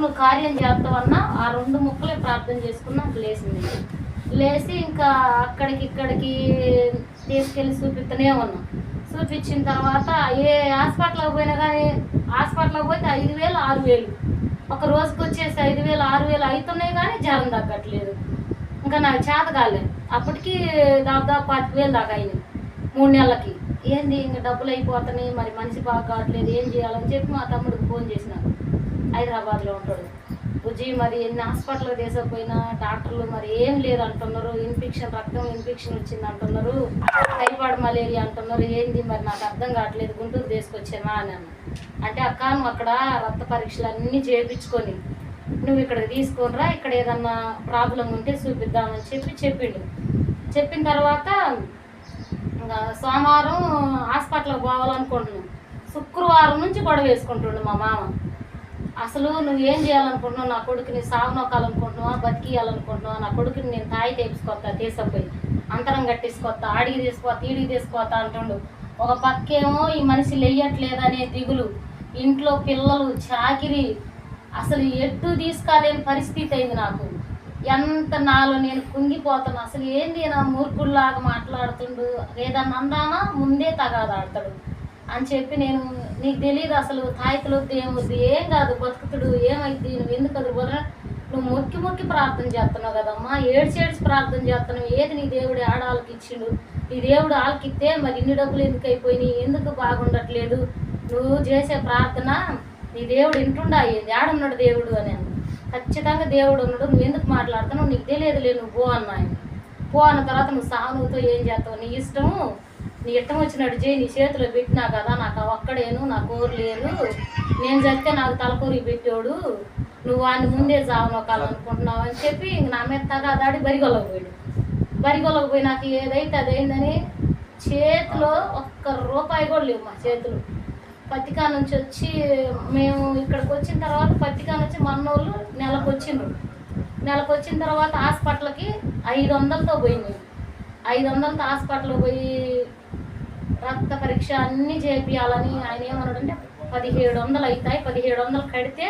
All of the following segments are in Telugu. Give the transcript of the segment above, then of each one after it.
నువ్వు కార్యం చేస్తావన్నా ఆ రెండు ముక్కలే ప్రార్థన చేసుకున్నాం లేచింది. లేచి ఇంకా అక్కడికి ఇక్కడికి తీసుకెళ్ళి చూపిస్తూనే ఉన్నాం. చూపించిన తర్వాత ఏ హాస్పిటల్కి పోయినా కానీ హాస్పిటల్కి పోతే ఐదు వేలు ఆరు వేలు. ఒక రోజుకి వచ్చేసి ఐదు వేలు ఆరు వేలు అవుతున్నాయి కానీ జ్వరం తగ్గట్లేదు. ఇంకా నాకు చేత కాలేదు. అప్పటికి దాదాపు పాతిక వేలు దాకా అయినాయి. మూడు నెలలకి. ఏంది ఇంకా డబ్బులు అయిపోతున్నాయి మరి మనిషి బాగా కావట్లేదు ఏం చేయాలని చెప్పి మా తమ్ముడికి ఫోన్ చేసినాను హైదరాబాద్లో ఉంటాడు. బుజ్జి మరి ఎన్ని హాస్పిటల్ తీసుకుపోయినా డాక్టర్లు మరి ఏం లేరు అంటున్నారు. ఇన్ఫెక్షన్ రక్తం ఇన్ఫెక్షన్ వచ్చింది అంటున్నారు. టైఫాయిడ్ మలేరియా అంటున్నారు. ఏంది మరి నాకు అర్థం కావట్లేదు. గుంటూరు తీసుకొచ్చానా అని అన్న. అంటే అక్క నువ్వు అక్కడ రక్త పరీక్షలు అన్నీ చేయించుకొని నువ్వు ఇక్కడ తీసుకునిరా ఇక్కడ ఏదన్నా ప్రాబ్లం ఉంటే చూపిద్దామని చెప్పి చెప్పిండు. చెప్పిన తర్వాత ఇంకా సోమవారం హాస్పిటల్కి పోవాలనుకుంటున్నాను. శుక్రవారం నుంచి గొడవ వేసుకుంటుండు మా మామ. అసలు నువ్వు ఏం చేయాలనుకుంటున్నావు? నా కొడుకుని సాగు నొక్కాలనుకుంటున్నావా బతికియాలనుకుంటున్నావా నా కొడుకుని నేను తాయి తెప్పించుకొస్తా తీసుకుపోయి అంతరం కట్టించుకొస్తా ఆడికి తీసుకొస్తా ఈడికి తీసుకొస్తా అంటుండు. ఒక పక్కేమో ఈ మనిషి లేయట్లేదనే దిగులు. ఇంట్లో పిల్లలు చాకిరి. అసలు ఎటు తీసుకోలేని పరిస్థితి అయింది నాకు. ఎంత నాలో నేను కుంగిపోతాను. అసలు ఏంది నా మూర్ఖుల్లాగా మాట్లాడుతుండు? ఏదన్నా అందామా ముందే తగాదాడతాడు. అని చెప్పి నేను నీకు తెలియదు అసలు తాయితలు వద్దు ఏమొద్దు ఏం కాదు బతుకుతుడు ఏమైంది నువ్వు ఎందుకు అది బోధ నువ్వు మొక్కి మొక్కి ప్రార్థన చేస్తున్నావు కదమ్మా ఏడ్చి ఏడ్చి ప్రార్థన చేస్తున్నావు ఏది నీ దేవుడు ఆడాలకి ఇచ్చిండు? నీ దేవుడు ఆలకిస్తే మరి ఇన్ని డబ్బులు ఎందుకు అయిపోయినాయి? ఎందుకు బాగుండట్లేదు? నువ్వు చేసే ప్రార్థన నీ దేవుడు ఇంటుండా అయ్యింది ఆడున్నాడు దేవుడు అని ఖచ్చితంగా దేవుడు ఉన్నాడు నువ్వు ఎందుకు మాట్లాడుతున్నావు? నీకు తెలియదులే నువ్వు పో అన్న ఆయన. పో అన్న తర్వాత నువ్వు సానువుతో ఏం చేస్తావు? నీ ఇష్టము నీ ఇష్టం వచ్చినట్టు చేయి నీ చేతిలో పెట్టినా కదా నాకు ఒక్కడేను నా కోరు లేదు నేను చస్తే నాకు తలకూరి పెట్టాడు నువ్వు వాడిని ముందే చావనొక్కాలనుకుంటున్నావు అని చెప్పి ఇంక నా మీద తగాదాడి బరిగొలకు పోయాడు బరిగొలకు పోయి నాకు ఏదైతే అదైందని చేతిలో ఒక్క రూపాయి కూడా లేవు మా చేతులు. పత్తికా నుంచి వచ్చి మేము ఇక్కడికి వచ్చిన తర్వాత పత్తికా నుంచి మన్నోళ్ళు నెలకు వచ్చిండ్రు నెలకు వచ్చిన తర్వాత హాస్పిటల్కి ఐదు వందలతో పోయింది ఐదు వందలతో హాస్పిటల్కి పోయి రక్త పరీక్ష అన్నీ చేపియాలని ఆయన ఏమన్నాడంటే పదిహేడు వందలు అవుతాయి పదిహేడు వందలు కడితే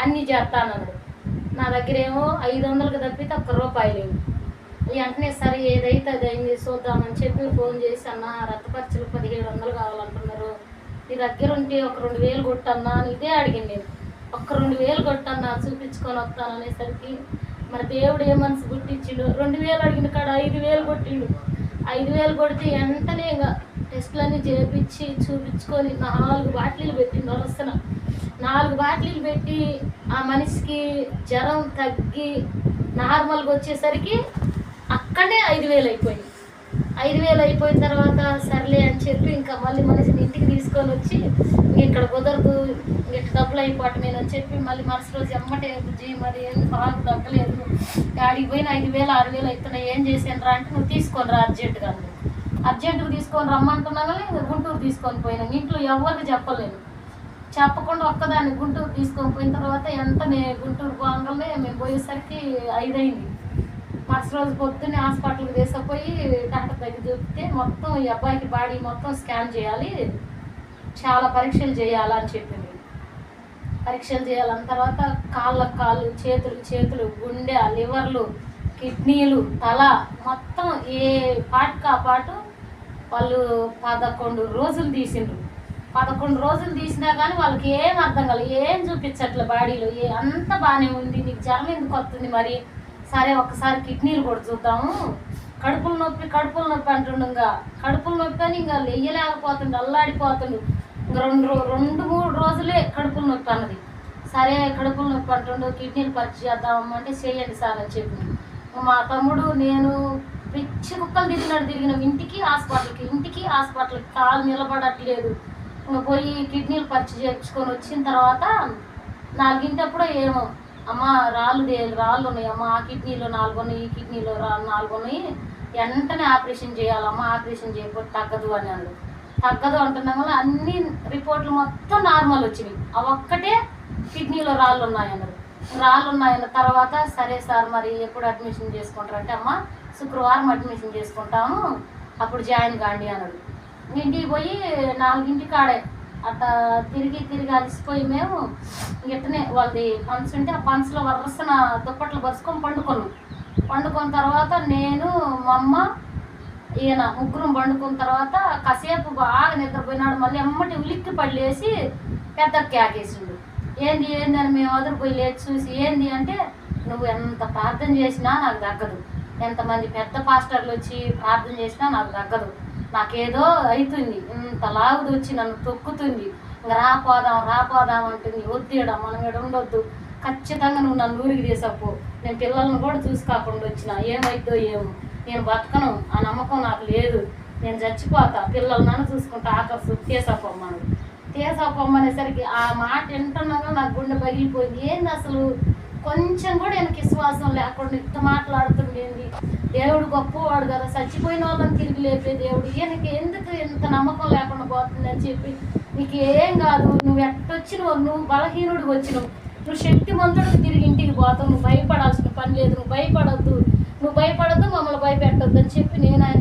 అన్నీ చేస్తానన్నాడు నా దగ్గర ఏమో ఐదు వందలకు తప్పితే ఒక్క రూపాయి లేవు వెంటనే సరే ఏదైతే అది అయింది చూద్దామని చెప్పి ఫోన్ చేసి అన్న రక్త పరీక్షలు పదిహేడు వందలు కావాలంటున్నారు. నీ దగ్గర ఉంటే ఒక రెండు వేలు కొట్టన్నా అని ఇదే అడిగింది నేను. ఒక్క రెండు వేలు కొట్టన్నా చూపించుకొని వస్తాను అనేసరికి మరి దేవుడు ఏ మనసు గుట్టించిండు రెండు వేలు అడిగిన కాడ ఐదు వేలు కొట్టిండు. ఐదు వేలు కొడితే వెంటనే ఇంకా టెస్టులన్నీ చేపించి చూపించుకొని నాలుగు బాటిల్ పెట్టిండు వస్తున్న నాలుగు బాటిల్ పెట్టి ఆ మనిషికి జ్వరం తగ్గి నార్మల్గా వచ్చేసరికి అక్కడే ఐదు వేలు అయిపోయింది. ఐదు వేలు అయిపోయిన తర్వాత సర్లే అని చెప్పి ఇంకా మళ్ళీ మనిషిని ఇంటికి తీసుకొని వచ్చి ఇక్కడ కుదరదు ఇంక డబ్బులు అయిపోవటమేనని అని చెప్పి మళ్ళీ మరుసటి రోజు ఎమ్మటే బుజ్జి మరి ఏం బాగా తగ్గలేదు ఆడికి పోయిన ఐదు వేలు ఆరు వేలు అవుతున్నాయి ఏం చేసాను రా అంటే నువ్వు తీసుకొని రా అర్జెంటుగా అర్జెంటుగా తీసుకొని రమ్మంటున్నా కానీ గుంటూరు తీసుకొని పోయినాను ఇంట్లో ఎవరికి చెప్పలేను. చెప్పకుండా ఒక్కదాన్ని గుంటూరు తీసుకొని పోయిన తర్వాత ఎంత వెంటనే గుంటూరు పోగానే మేము పోయేసరికి ఐదైంది. మరుసటి రోజు పొద్దున్నే హాస్పిటల్కి తీసుకుపోయి డాక్టర్ దగ్గర చూపితే మొత్తం ఈ అబ్బాయికి బాడీ మొత్తం స్కాన్ చేయాలి. చాలా పరీక్షలు చేయాలని చెప్పింది. పరీక్షలు చేయాలని తర్వాత కాళ్ళకు కాళ్ళు చేతులు చేతులు గుండె లివర్లు కిడ్నీలు తల మొత్తం ఏ పాటు ఆ పాటు వాళ్ళు పదకొండు రోజులు తీసిండ్రు. పదకొండు రోజులు తీసినా కానీ వాళ్ళకి ఏం అర్థం కాలేదు ఏం చూపించట్లే బాడీలో ఏ అంత బాగానే ఉంది నీకు జ్వరం ఎందుకు వస్తుంది మరి? సరే ఒకసారి కిడ్నీలు కూడా చూద్దాము. కడుపుల నొప్పి కడుపుల నొప్పి అంటుండు ఇంకా కడుపుల నొప్పి అని ఇంకా వెయ్యలేకపోతుండు అల్లాడిపోతుండు. రెండు రెండు మూడు రోజులే కడుపుల నొప్పి అన్నది. సరే కడుపుల నొప్పి అంటుండు కిడ్నీలు పరీక్ష చేద్దాం అంటే చేయండి సార్ అని చెప్పి మా తమ్ముడు నేను పిచ్చి కుక్కలు తిరిగినాడు తిరిగిన. ఇంటికి హాస్పిటల్కి ఇంటికి హాస్పిటల్కి. కాలు నిలబడట్లేదు. ఇంకా పోయి కిడ్నీలు పరీక్ష చేయించుకొని వచ్చిన తర్వాత నాలుగింటప్పుడు ఏమో అమ్మ రాళ్ళు రాళ్ళు ఉన్నాయి అమ్మ. ఆ కిడ్నీలో నాలుగు ఉన్నాయి ఈ కిడ్నీలో రాళ్ళు నాలుగు ఉన్నాయి. వెంటనే ఆపరేషన్ చేయాలమ్మ ఆపరేషన్ చేయకపోతే తగ్గదు అని అన్నారు తగ్గదు అంటున్నాం వల్ల అన్ని రిపోర్ట్లు మొత్తం నార్మల్ వచ్చినాయి. ఆ ఒక్కటే కిడ్నీలో రాళ్ళు ఉన్నాయన్నారు. రాళ్ళు ఉన్నాయన్న తర్వాత సరే సార్ మరి ఎప్పుడు అడ్మిషన్ చేసుకుంటారంటే అమ్మ శుక్రవారం అడ్మిషన్ చేసుకుంటాము అప్పుడు జాయిన్ కాండి అన్నాడు. ఇంటికి పోయి నాలుగింటికి ఆడే అట్లా తిరిగి తిరిగి అలసిపోయి మేము గిట్టనే వాళ్ళది పంచు ఉంటే ఆ పంచులో వరుసన దుప్పట్లు పరుచుకొని పండుకున్నాం. పండుకున్న తర్వాత నేను మా అమ్మ ఈయన ముగ్గురం పండుకున్న తర్వాత కాసేపు బాగా నిద్రపోయినాడు. మళ్ళీ అమ్మటి ఉలిక్కి పడిలేసి పెద్ద కేకేసిండు ఏంది ఏంది అని మేము అదిరిపోయి లేచి చూసి ఏంది అంటే నువ్వు ఎంత ప్రార్థన చేసినా నాకు తగ్గదు. ఎంతమంది పెద్ద పాస్టర్లు వచ్చి ప్రార్థన చేసినా నాకు తగ్గదు. నాకేదో అవుతుంది ఇంత లావుది వచ్చి నన్ను తొక్కుతుంది. రాపోదాం రాపోదాం అంటుంది. వద్దేడా మనం ఇక్కడ ఉండొద్దు. ఖచ్చితంగా నువ్వు నన్ను ఊరికి తీసప్పు నేను పిల్లల్ని కూడా చూసుకోకుండా వచ్చిన. ఏమైద్దో ఏమో. నేను బతకను. ఆ నమ్మకం నాకు లేదు. నేను చచ్చిపోతా. పిల్లలు నన్ను చూసుకుంటా. ఆకర్షు తీసపోమ్మను తీసపోమ్మనేసరికి ఆ మాట వింటున్నాగా నాకు గుండె పగిలిపోయింది. ఏంది అసలు? కొంచెం కూడా వెనక విశ్వాసం లేకుండా ఇంత మాట్లాడుతుండేది? దేవుడు గొప్పవాడు కదా చచ్చిపోయిన వాళ్ళని తిరిగి లేపే దేవుడు. ఈయనకి ఎందుకు ఇంత నమ్మకం లేకుండా పోతుందని చెప్పి నీకు ఏం కాదు నువ్వు ఎట్టొచ్చినవు నువ్వు బలహీనుడికి వచ్చినావు. నువ్వు శక్తిమంతుడికి తిరిగి ఇంటికి పోతావు. నువ్వు భయపడాల్సిన పని లేదు నువ్వు భయపడద్దు. నువ్వు భయపడద్దు మమ్మల్ని భయపెట్టొద్దు అని చెప్పి నేను ఆయన